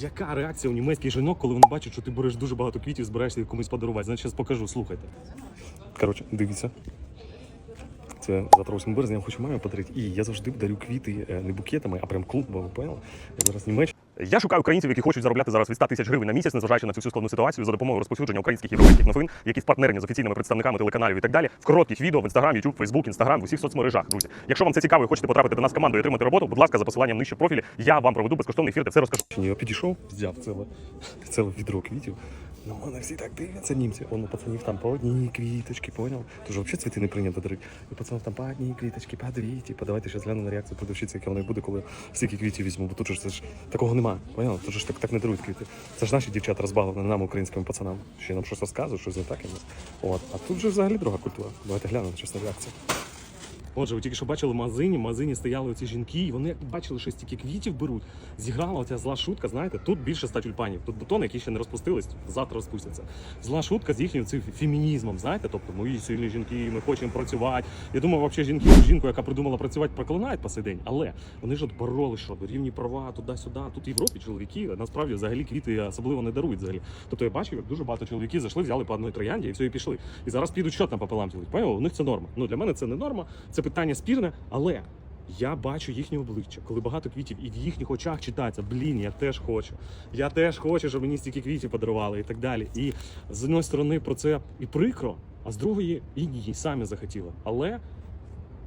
Яка реакція у німецьких жінок, коли вони бачать, що ти береш дуже багато квітів, збираєшся їх комусь подарувати? Значить, зараз покажу, слухайте. Коротше, дивіться. Це завтра 8 березня, я хочу мамі подарити. І я завжди дарю квіти е, не букетами, а прям клумбами, понял? Я зараз Німеччина. Я шукаю українців, які хочуть заробляти зараз від 100 тисяч гривень на місяць, незважаючи на цю всю складну ситуацію за допомогою розповсюдження українських європейських новин, які впартнерені з офіційними представниками телеканалів і так далі, в коротких відео в Instagram, YouTube, Facebook, Instagram, в усіх соцмережах, друзі. Якщо вам це цікаво і хочете потрапити до нас в команду і отримати роботу, будь ласка, за посиланням нижче профілі, я вам проведу безкоштовний ефір, де все розкажу. Я підійшов, взяв ціле, ціле відро квітів. Ну, мене всі так дивляться німці. Воно пацанів там по одній квіточки, поняв? Тож взагалі цвіти не прийнято дарити. І пацанів там по одній квіточки, по дві. Типу, давайте ще гляну на реакцію продавщиці, яка вона буде, коли стільки квітів візьму. Бо тут же це ж такого нема. Поняв? Тут ж так, так не дарують квіти. Це ж наші дівчата розбавлені нам, українським пацанам. Ще нам щось розказують, щось не так. і От. А тут же взагалі друга культура. Давайте глянемо на чесну реакцію. Отже, тільки що бачили в магазині, в магазині стояли оці жінки, і вони бачили, що стільки квітів беруть. Зіграла оця зла шутка, знаєте, тут більше ста тюльпанів. Тут бутони, які ще не розпустились, завтра розпустяться. Зла шутка з їхнім цим фемінізмом, знаєте, тобто мої сильні жінки, ми хочемо працювати. Я думаю, взагалі жінки, жінку, яка придумала працювати, проклинають по сей день. Але вони ж от боролись, що рівні права туди-сюди. Тут в Європі чоловіки насправді взагалі квіти особливо не дарують взагалі. Тобто я бачив, як дуже багато чоловіків зайшли, взяли по одній троянді і все, і пішли. І зараз підуть щот на пополам ділить. Поняли? У них це норма. Ну для мене це не норма, це питання спірне, але. Я бачу їхнє обличчя, коли багато квітів, і в їхніх очах читається, блін, я теж хочу. Я теж хочу, щоб мені стільки квітів подарували і так далі. І з однієї сторони про це і прикро, а з другої і ні, самі захотіли. Але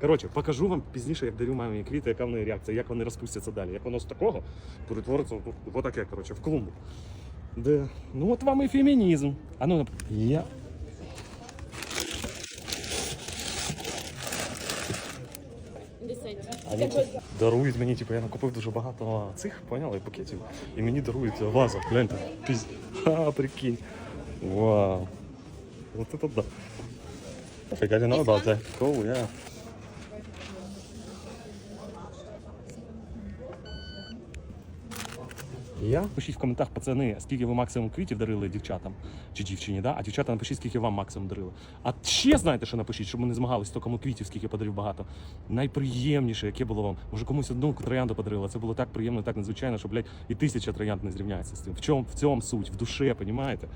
Коротше, покажу вам пізніше, як дарю мамі квіти, яка в неї реакція, як вони розпустяться далі. Як воно з такого перетвориться в- отаке, коротше, в клумбу. Де? Ну от вам і фемінізм. А ну, я. Вони дарують мені, типу, я накупив дуже багато цих, поняли, пакетів. І мені дарують вазу. Гляньте. Пізь. Ха, прикинь. Вау. Вот это да. I didn't know about that. Cool, yeah. Я? Пишіть в коментах, пацани, скільки ви максимум квітів дарили дівчатам чи дівчині, да? а дівчата напишіть, скільки вам максимум дарили. А ще знаєте, що напишіть, щоб ми не змагалися, то кому квітів, скільки подарів багато. Найприємніше, яке було вам. Може комусь одну троянду подарила. Це було так приємно, так надзвичайно, що, блядь, і тисяча троянд не зрівняється з цим. В чому в цьому суть? В душе, понімаєте?